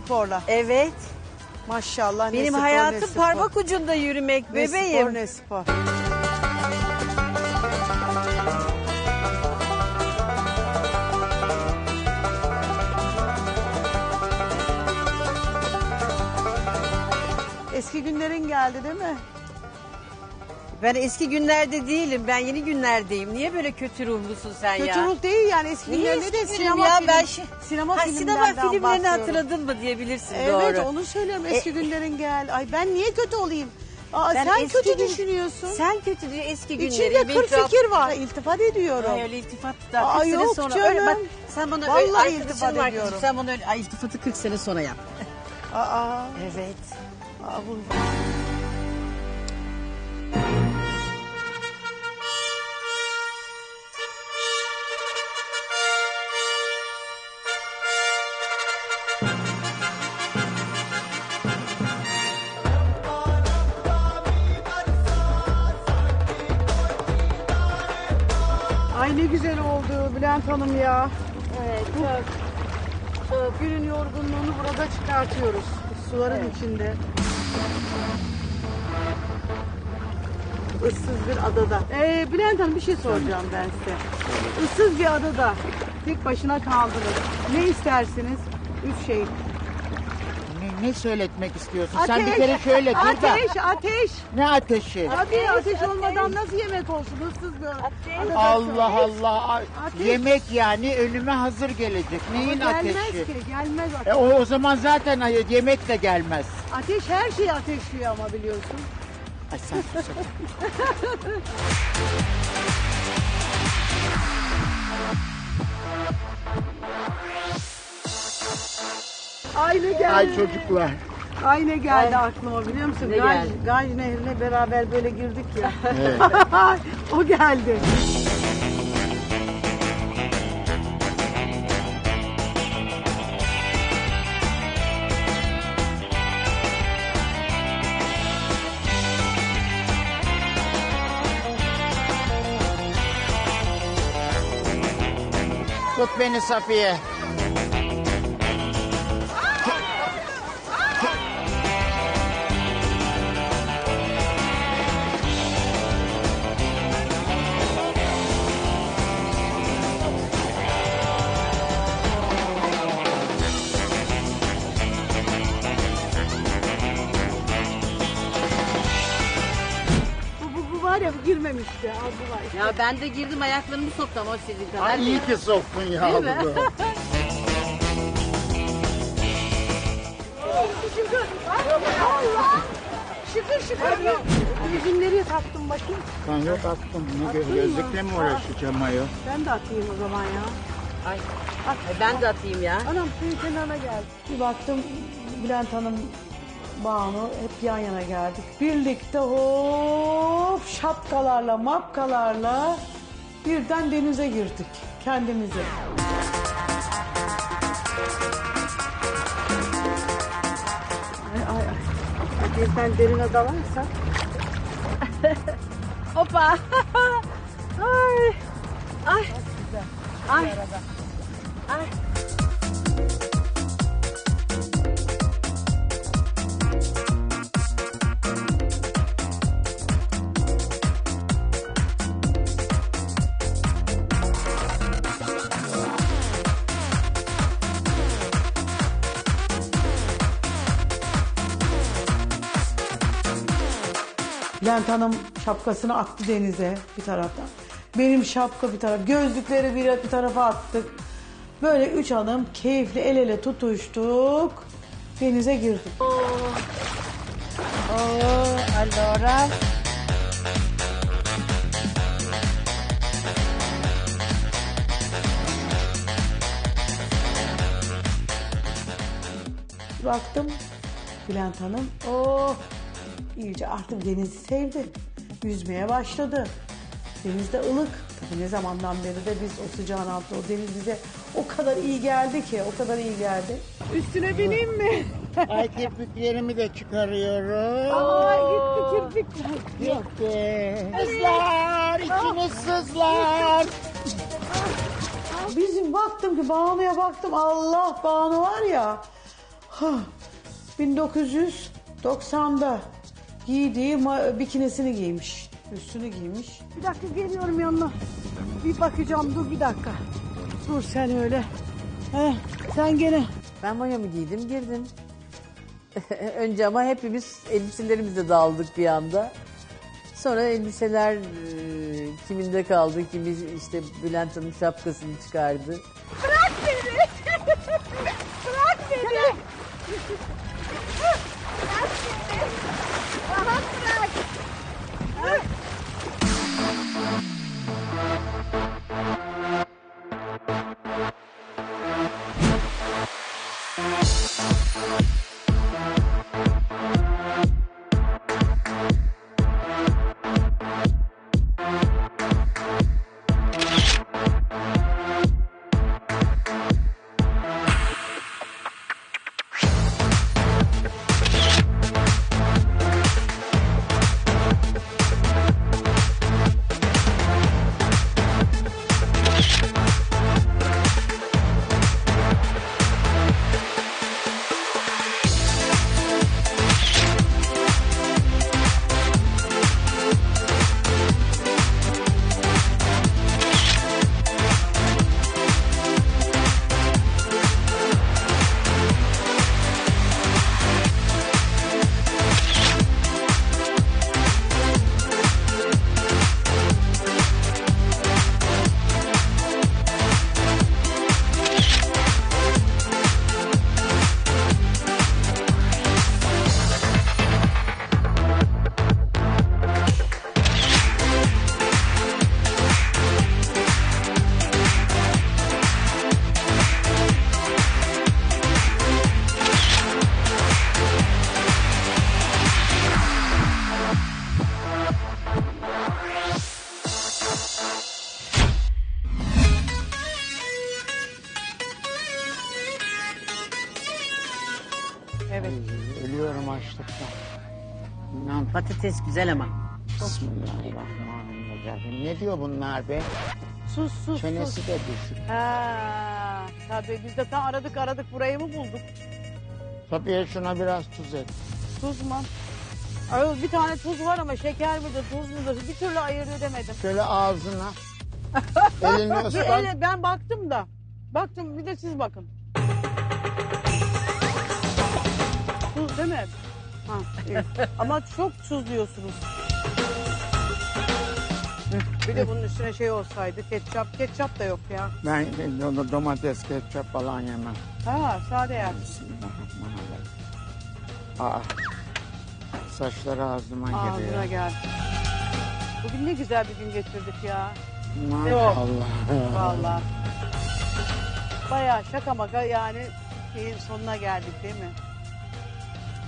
sporla. Evet. Maşallah ne Benim spor, ne hayatım spor. parmak ucunda yürümek Ne bebeğim. spor ne spor. Eski günlerin geldi değil mi? Ben eski günlerde değilim. Ben yeni günlerdeyim. Niye böyle kötü ruhlusun sen ya? Kötü ruh değil yani eski Niye günlerinde de eski film sinema ya? film, Ben şi- sinema Ha, sinema filmlerinden filmlerini bahsediyorum. hatırladın mı diyebilirsin Evet doğru. onu söylüyorum eski E- günlerin gel. Ay ben niye kötü olayım? Aa, Ben sen eski kötü gün- düşünüyorsun. Sen kötü diyor eski günleri. İçinde kır fikir var. İltifat ediyorum. Ay öyle iltifat da Aa, 40 sene yok sonra. Öyle bak, sen bana Vallahi öyle arkadaşım iltifat var kızım, ediyorum. Sen bana öyle ay, iltifatı 40 sene sonra yap. Aa, Evet. aa, bu- Ay ne güzel oldu Bülent Hanım ya. Evet çok. Çok günün yorgunluğunu burada çıkartıyoruz. Suların içinde. Issız bir adada. Ee, Bülent Hanım bir şey soracağım ben size. Issız bir adada tek başına kaldınız. Ne istersiniz? Üç şey. Ne, söyletmek istiyorsun? Sen bir kere şöyle dur da. Ateş, ateş. Ne ateşi? Abi ateş olmadan nasıl yemek olsun bir adada? Allah Allah. Ateş. Yemek yani önüme hazır gelecek. Neyin Ama gelmez ateşi? ki, gelmez E, ateş. o, o zaman zaten ay- yemek de gelmez. Ateş her şeyi ateşliyor ama biliyorsun. Ay sen sus. Aynı geldi. Ay çocuklar. Ay ne geldi aklıma biliyor musun? Ne Gaj, geldi? Gaj Nehri'ne beraber böyle girdik ya. Evet. o geldi. Tut beni Safiye. Girmemişti. Var. Ya ben de girdim ayaklarımı soktum ama istediğin kadar. Ay iyi ki soktun ya. Değil mi? bunu. Şükür. Allah. Şükür şükür. Yüzümleri taktım bakayım. Ben yok attım. Ne mı? gözlükle mi uğraşacağım ayol? Ben de atayım o zaman ya. Ay. Ay, ben de atayım ya. Anam suyun kenarına geldi. Bir baktım Bülent Hanım Banu hep yan yana geldik. Birlikte hop şapkalarla mapkalarla birden denize girdik kendimize. Ay ay ay. Herkesten derine dalarsa. Hoppa. Ay. Ay. Ay. Ay. Bülent Hanım şapkasını attı denize bir taraftan. Benim şapka bir taraf, gözlükleri bir, bir tarafa attık. Böyle üç hanım keyifli el ele tutuştuk. Denize girdik. Oo, allora. Baktım Bülent Hanım. Oh iyice artık denizi sevdi. Yüzmeye başladı. Deniz de ılık. Tabii ne zamandan beri de biz o sıcağın altında o deniz bize o kadar iyi geldi ki o kadar iyi geldi. Üstüne bineyim mi? Ay kirpiklerimi de çıkarıyorum. Ay gitti kirpikler. Gitti. Sızlar, içiniz sızlar. Bizim baktım ki Banu'ya baktım Allah Banu var ya Ha, 1990'da giydiği ma- bikinisini giymiş. Üstünü giymiş. Bir dakika geliyorum yanına. Bir bakacağım dur bir dakika. Dur sen öyle. Heh, sen gene. Ben mayomu giydim girdim. Önce ama hepimiz elbiselerimizle dağıldık bir anda. Sonra elbiseler e, kiminde kaldı, kimi işte Bülent Hanım şapkasını çıkardı. Patates güzel ama. Bismillahirrahmanirrahim. Ne diyor bunlar be? Sus sus Çenesi sus. de düşük. Ha, tabii biz de tam aradık aradık burayı mı bulduk? Tabii şuna biraz tuz et. Tuz mu? Ay, bir tane tuz var ama şeker midir tuz mudur bir türlü ayırt edemedim. Şöyle ağzına. Elini Bir ıslat. ele- ben baktım da. Baktım bir de siz bakın. Tuz değil mi? Ha. Ama çok tuzluyorsunuz. Bir de bunun üstüne şey olsaydı ketçap. Ketçap da yok ya. Ben domates, ketçap falan yemem. Ha sade yer. Bismillahirrahmanirrahim. Aa. Saçları ağzıma Ağzına giriyor. gel. Bugün ne güzel bir gün geçirdik ya. Maşallah. Vallahi. Bayağı şaka maka yani şeyin sonuna geldik değil mi?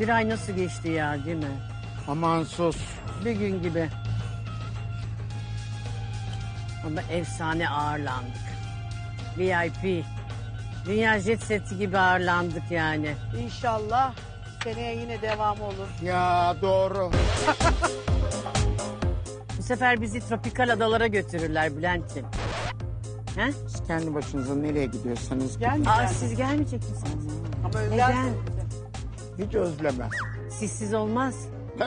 Bir ay nasıl geçti ya değil mi? Aman sus. Bir gün gibi. Ama efsane ağırlandık. VIP. Dünya jet seti gibi ağırlandık yani. İnşallah seneye yine devam olur. Ya doğru. Bu sefer bizi tropikal adalara götürürler Bülent'ciğim. He? Siz kendi başınıza nereye gidiyorsanız gidin. Aa, siz gelmeyecek misiniz? Ama Neden? bizi. Hiç özlemem. Sizsiz olmaz.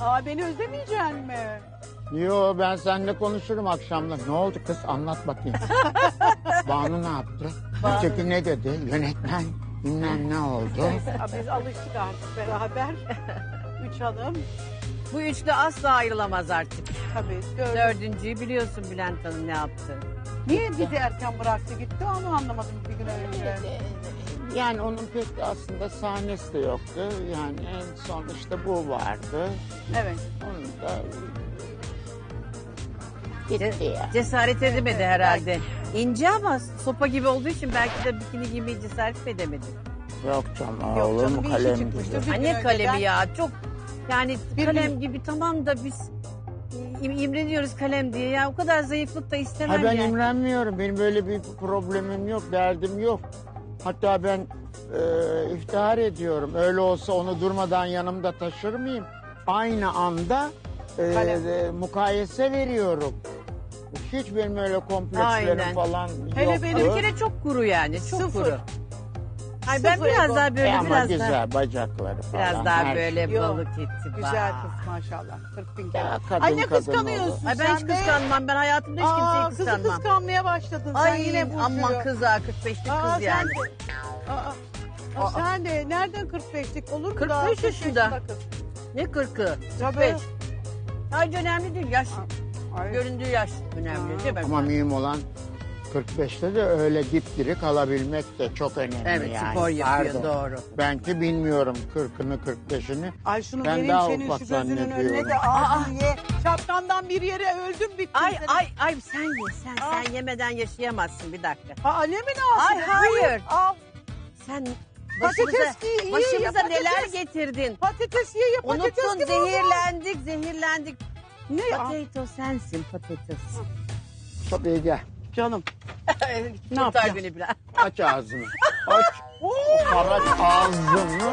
Aa beni özlemeyecek mi? Yo ben seninle konuşurum akşamlar. Ne oldu kız anlat bakayım. Banu ne yaptı? Öteki ne dedi? Yönetmen bilmem ne oldu. Aa, biz alıştık artık beraber. Üç hanım. Bu üçlü asla ayrılamaz artık. Tabii. Dördü. Dördüncüyü biliyorsun Bülent Hanım ne yaptı. Niye bizi erken bıraktı gitti onu anlamadım bir gün önce. Yani onun pek aslında sahnesi de yoktu. Yani en son işte bu vardı. Evet. Onun da gitti ya. Cesaret edemedi herhalde. İnce ama sopa gibi olduğu için belki de bikini giymeyi cesaret edemedi. Yok canım Yok canım, mu bir kalem çıkmıştır. gibi. Önceden- kalemi ya çok yani Bir kalem gün- gibi tamam da biz im- imreniyoruz kalem diye ya o kadar zayıflık da istemem Ha ben yani. imrenmiyorum. Benim böyle bir problemim yok, derdim yok. Hatta ben e, iftihar ediyorum. Öyle olsa onu durmadan yanımda taşır mıyım? Aynı anda e, Kalem. e, mukayese veriyorum. Hiç benim öyle komplekslerim Aynen. falan Hele yoktu. çok kuru yani çok Sıfır. kuru. Ay ben Sıfır biraz ego. daha böyle E ama biraz güzel daha bacakları falan. biraz daha her böyle şey. Yok, balık eti Güzel kız maşallah. 40 bin kere. Ya kadın Ay ne kadın kıskanıyorsun Ay ben hiç sen kıskanmam. Ben hayatımda hiç Aa, kimseyi kızı kıskanmam. kıskanmaya başladın sen Ay yine bu aman kız ha 45'lik Aa, kız sen yani. de. Aa, aa, sen de nereden 45'lik olur mu 45 daha? 40 yaşında. kız. Ne 40'ı? Tabii. 45. Ay önemli değil yaş. Ay. Göründüğü yaş önemli değil mi? Ama mühim olan 45'te de öyle dipdiri kalabilmek de çok önemli Evet yani. spor yapıyor Pardon. doğru. Ben ki bilmiyorum 40'ını 45'ini. Ay şunu Ben vereyim daha senin şu ufak gözünün önüne zannediyorum. de ağzını ye. Şapkandan bir yere öldüm bittim. Ay senin. ay ay sen ye sen Aa. sen yemeden yaşayamazsın bir dakika. Aa, ne mi lazım? Ay, hayır. Al. Sen Patates başımıza, ye, ye, başımıza ye, neler patates. getirdin. Patates ye ye patates Unuttun gibi oldu. zehirlendik zehirlendik. Ne ya? Potato sensin patates. Tabii gel. Canım. ne yapacağım? beni biraz. Aç ağzını. Aç. Aç ağzını.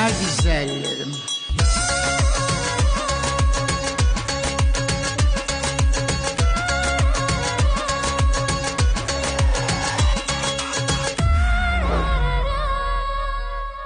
Benim dünya güzellerim.